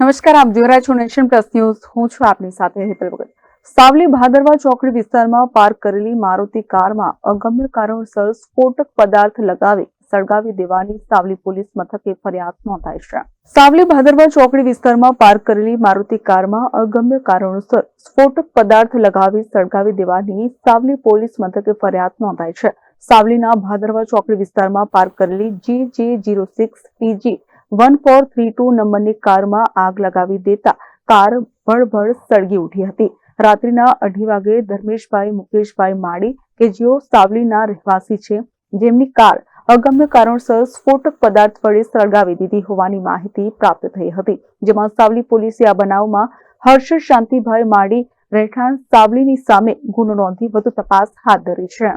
નમસ્કાર, આપ જોઈ રહ્યા છો નેશન પ્લસ ન્યૂઝ. હું છું આપની સાથે હેતલ ભગત. સાવલી ભાદરવા ચોકડી વિસ્તારમાં પાર્ક કરેલી મારુતિ કારમાં અગમ્ય કારણોસર સ્ફોટક પદાર્થ લગાવી સળગાવી દેવાની સાવલી પોલીસ મથકે ફરિયાદ નોંધાઈ છે. સાવલી ભાદરવા ચોકડી વિસ્તારમાં પાર્ક કરેલી મારુતિ કારમાં અગમ્ય કારણોસર સ્ફોટક પદાર્થ લગાવી સળગાવી દેવાની સાવલી પોલીસ મથકે ફરિયાદ નોંધાઈ છે. સાવલીના ભાદરવા ચોકડી વિસ્તારમાં પાર્ક કરેલી G J zero six PG one four three two નંબરની કારમાં આગ લગાવી દેતા કાર ભળભળ સળગી ઉઠી હતી. રાત્રિના અઢી વાગે ધર્મેશભાઈ, મુકેશભાઈ માળી કે જેઓ સાવલીના રહેવાસી છે, જેમની કાર અગમ્ય કારણસર સ્ફોટક પદાર્થ વડે સળગાવી દીધી હોવાની માહિતી પ્રાપ્ત થઈ હતી, જેમાં સાવલી પોલીસે આ બનાવમાં હર્ષ શાંતિભાઈ માળી રહેઠાણ સાવલીની સામે ગુનો નોંધી વધુ તપાસ હાથ ધરી છે.